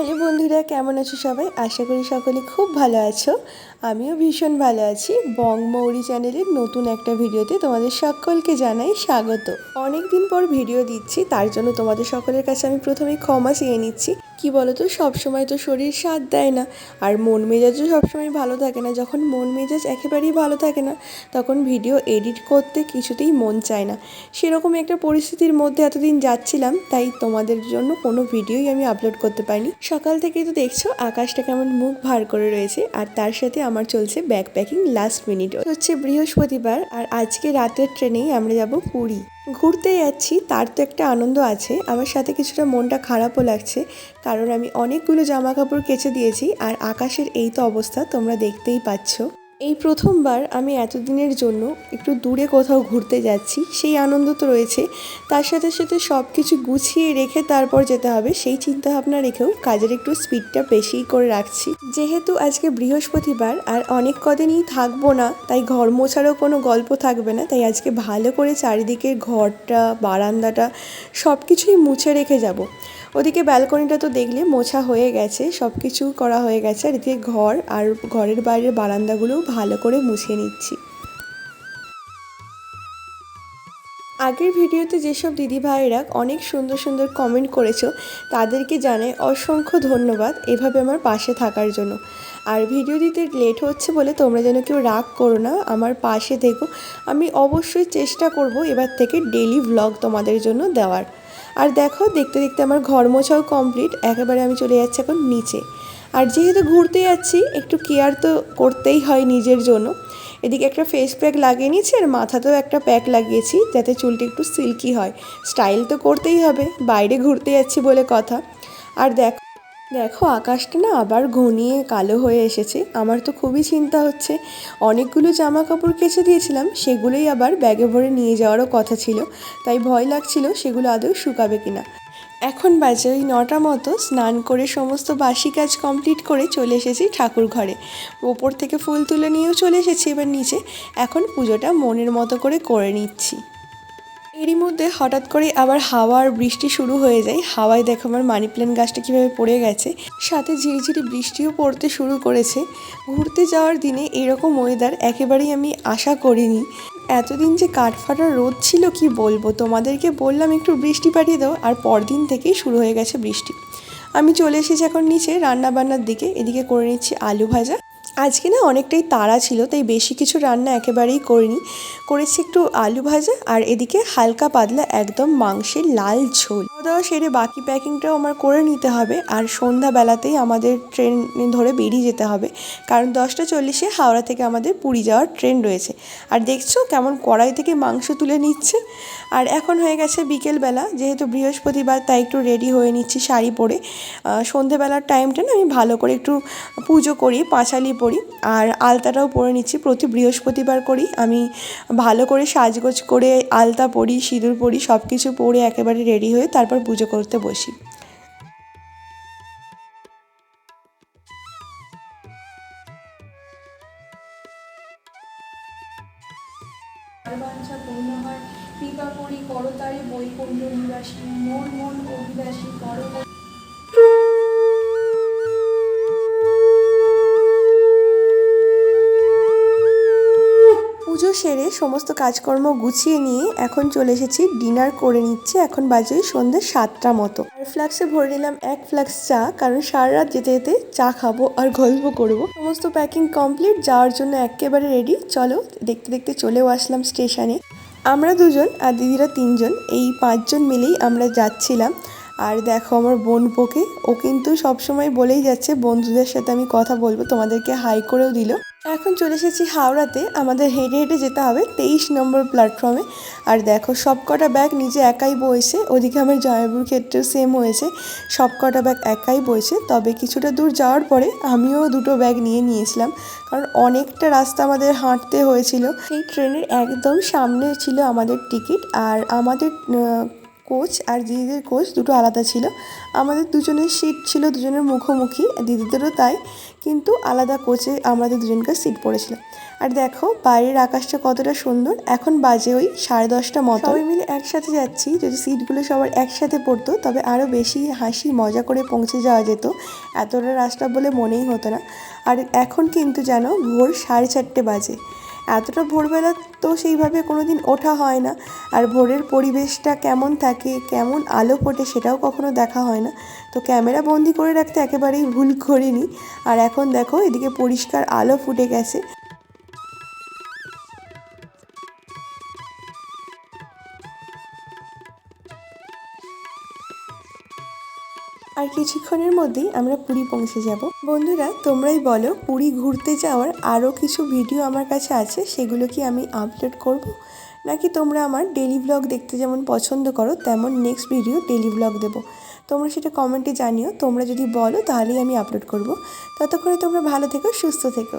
Hello বন্ধুরা, কেমন আছো সবাই? আশা করি সকলে খুব ভালো আছো। আমিও ভীষণ ভালো আছি। বং মৌরি চ্যানেলের নতুন একটা ভিডিওতে তোমাদের সকলকে জানাই স্বাগত। অনেক দিন পর ভিডিও দিচ্ছি, তার জন্য তোমাদের সকলের কাছে আমি প্রথমে ক্ষমা চেয়ে নিচ্ছি। কি বলতো, সবসময় তো শরীর সাথ দেয় না। আর মন মেজাজও সবসময় ভালো থাকে না। যখন মন মেজাজ একেবারেই ভালো থাকে না, তখন ভিডিও এডিট করতে কিছুতেই মন চায় না। সেরকম একটা পরিস্থিতির মধ্যে এতদিন যাচ্ছিলাম, তাই তোমাদের জন্য কোনো ভিডিওই আমি আপলোড করতে পারিনি। সকাল থেকেই তো দেখছ, আকাশটা কেমন মুখ ভার করে রয়েছে, আর তার সাথে আমার চলছে ব্যাক প্যাকিং লাস্ট মিনিট হচ্ছে বৃহস্পতিবার, আর আজকে রাতের ট্রেনেই আমরা যাব পুরী। ঘুরতে যাচ্ছি, তার তো একটা আনন্দ আছে। আমার সাথে কিছুটা মনটা খারাপও লাগছে, কারণ আমি অনেকগুলো জামা কাপড় কেচে দিয়েছি, আর আকাশের এই তো অবস্থা, তোমরা দেখতেই পাচ্ছ। এই প্রথমবার আমি এতদিনের জন্য একটু দূরে কোথাও ঘুরতে যাচ্ছি, সেই আনন্দ তো রয়েছে। তার সাথে সাথে সব কিছু গুছিয়ে রেখে তারপর যেতে হবে, সেই চিন্তা ভাবনা রেখেও কাজের একটু স্পিডটা বেশি করে রাখছি। যেহেতু আজকে বৃহস্পতিবার আর অনেক কদিনই থাকব না, তাই ঘর মোছারও কোনো গল্প থাকবে না, তাই আজকে ভালো করে চারিদিকের ঘরটা, বারান্দাটা সব কিছুই মুছে রেখে যাব। ওদিকে ব্যালকনিটা তো দেখলে মোছা হয়ে গেছে সব কিছু করা হয়ে গেছে। আর এদিকে ঘর আর ঘরের বাইরের বারান্দাগুলোও ভালো করে মুছে নিচ্ছি। আগের ভিডিওতে যেসব দিদিভাইরা অনেক সুন্দর সুন্দর কমেন্ট করেছ, তাদেরকে জানাই অসংখ্য ধন্যবাদ এভাবে আমার পাশে থাকার জন্য। আর ভিডিও দিতে লেট হচ্ছে বলে তোমরা যেন কেউ রাগ করো না, আমার পাশে থেকো। আমি অবশ্যই চেষ্টা করব এবার থেকে ডেলি ভ্লগ তোমাদের জন্য দেওয়ার। আর দেখো, দেখতে দেখতে আমার ঘর মোছাও কমপ্লিট একেবারে আমি চলে যাচ্ছি এখন নিচে। আর যেহেতু ঘুরতে যাচ্ছি, একটু কেয়ার তো করতেই হয় নিজের জন্য। এদিকে একটা ফেস প্যাক লাগিয়ে নিয়েছি আর মাথাতেও একটা প্যাক লাগিয়েছি, যাতে চুলটি একটু সিল্কি হয়। স্টাইল তো করতেই হবে, বাইরে ঘুরতে যাচ্ছি বলে কথা। আর দেখ দেখো, আকাশটা না আবার ঘনিয়ে কালো হয়ে এসেছে। আমার তো খুবই চিন্তা হচ্ছে। অনেকগুলো জামা কাপড় কেচে দিয়েছিলাম, সেগুলোই আবার ব্যাগে ভরে নিয়ে যাওয়ারও কথা ছিল। তাই ভয় লাগছিল সেগুলো আদৌ শুকাবে কিনা। এখন বাজে ওই নটা মতো, স্নান করে সমস্ত বাসি কাজ কমপ্লিট করে চলে এসেছি ঠাকুর ঘরে। ওপর থেকে ফুল তুলে নিয়েও চলে এসেছি, এবার নিচে। এখন পুজোটা মনের মতো করে করে নিচ্ছি। এরই মধ্যে হঠাৎ করে আবার হাওয়া আর বৃষ্টি শুরু হয়ে যায়। হাওয়ায় দেখো আমার মানি প্ল্যান্ট গাছটা কীভাবে পড়ে গেছে। সাথে ঝিরিঝিরি বৃষ্টিও পড়তে শুরু করেছে। ঘুরতে যাওয়ার দিনে এরকম ওয়েদার একেবারেই আমি আশা করিনি। এতদিন যে কাঠফাটা রোদ ছিল, কি বলব? তোমাদেরকে বললাম একটু বৃষ্টি পাঠিয়ে দাও, আর পরদিন থেকেই শুরু হয়ে গেছে বৃষ্টি। আমি চলে এসেছি এখন নিচে রান্না বান্নার দিকে। এদিকে করে নিচ্ছি আলু ভাজা। আজকে না অনেকটাই তাড়া ছিল, তাই বেশি কিছু রান্না একেবারেই করিনি। করেছি একটু আলু ভাজা আর এদিকে হালকা পাতলা একদম মাংসের লাল ঝোল। দাওয়া সেরে বাকি প্যাকিংটাও আমার করে নিতে হবে। আর সন্ধ্যাবেলাতেই আমাদের ট্রেন ধরে বেরিয়ে যেতে হবে। কারণ দশটা চল্লিশে হাওড়া থেকে আমাদের পুরী যাওয়ার ট্রেন রয়েছে। আর দেখছ কেমন কড়াই থেকে মাংস তুলে নিচ্ছে। আর এখন হয়ে গেছে বিকেলবেলা, যেহেতু বৃহস্পতিবার তাই একটু রেডি হয়ে নিচ্ছি শাড়ি পরে। সন্ধেবেলার টাইমটা না আমি ভালো করে একটু পুজো করি, পাঁচালি পরি। আর আলতাটাও পরে নিচ্ছি, প্রতি বৃহস্পতিবার করি। আমি ভালো করে সাজগোজ করে আলতা পরি, সিঁদুর পরি সব কিছু পরে একেবারে রেডি হয়ে তারপর পুজো করতে বসি। পূর্ণ হয় কৃপা করি করতারে বৈকুণ্ঠ নিবাসী মন মন অভিবাসী করো পুজো সেরে সমস্ত কাজকর্ম গুছিয়ে নিয়ে এখন চলে এসেছি ডিনার করে নিচ্ছে এখন বাজে সন্ধ্যে সাতটা মতো। আর ফ্লাক্সে ভরে নিলাম এক ফ্লাক্স চা, কারণ সারা রাত যেতে যেতে চা খাব আর গল্প করব। সমস্ত প্যাকিং কমপ্লিট যাওয়ার জন্য একেবারে রেডি চলো, দেখতে দেখতে চলেও আসলাম স্টেশনে আমরা দুজন আর দিদিরা তিনজন, এই পাঁচজন মিলেই আমরা যাচ্ছিলাম। আর দেখো আমার বোন পোকে ও কিন্তু সবসময় বলেই যাচ্ছে, বন্ধুদের সাথে আমি কথা বলব, তোমাদেরকে হাই করেও দিল। এখন চলে এসেছি হাওড়াতে। আমাদের হেঁটে হেঁটে যেতে হবে তেইশ নম্বর প্ল্যাটফর্মে আর দেখো সব কটা ব্যাগ নিজে একাই বইছে। ওদিকে আমার জয়পুর ক্ষেত্রেও সেম হয়েছে। সব কটা ব্যাগ একাই বইছে। তবে কিছুটা দূর যাওয়ার পরে আমিও দুটো ব্যাগ নিয়ে নিয়েছিলাম। কারণ অনেকটা রাস্তা আমাদের হাঁটতে হয়েছিল। সেই ট্রেনের একদম সামনে ছিল আমাদের টিকিট আর আমাদের কোচ আর দিদিদের কোচ দুটো আলাদা ছিল। আমাদের দুজনের সিট ছিল দুজনের মুখোমুখি, দিদিদেরও তাই, কিন্তু আলাদা কোচে আমাদের দুজনকার সিট পড়েছিল। আর দেখো, বাইরের আকাশটা কতটা সুন্দর, এখন বাজে ওই সাড়ে দশটা মতো। সবাই মিলে একসাথে যাচ্ছি, যদি সিটগুলো সবার একসাথে পড়তো, তবে আরও বেশি হাসি, মজা করে পৌঁছে যাওয়া যেত। এতটা রাস্তা বলে মনেই হতো না। আর এখন কিন্তু যেন ভোর সাড়ে চারটে বাজে। এতটা ভোরবেলা তো সেইভাবে কোনো দিন ওঠা হয় না। আর ভোরের পরিবেশটা কেমন থাকে, কেমন আলো ফোটে সেটাও কখনো দেখা হয় না। তো ক্যামেরা বন্দি করে রাখতে একেবারেই ভুল করিনি। আর এখন দেখো, এদিকে পরিষ্কার আলো ফুটে গেছে। আর কিছুক্ষণের মধ্যেই আমরা পুরী পৌঁছে যাব। বন্ধুরা, তোমরাই বলো, পুরী ঘুরতে যাওয়ার আরও কিছু ভিডিও আমার কাছে আছে, সেগুলো কি আমি আপলোড করব? নাকি তোমরা আমার ডেলি ব্লগ দেখতে যেমন পছন্দ করো, তেমন নেক্সট ভিডিও ডেলি ব্লগ দেবো। তোমরা সেটা কমেন্টে জানিও, তোমরা যদি বলো তাহলেই আমি আপলোড করব। ততক্ষণে তোমরা ভালো থেকো, সুস্থ থেকো।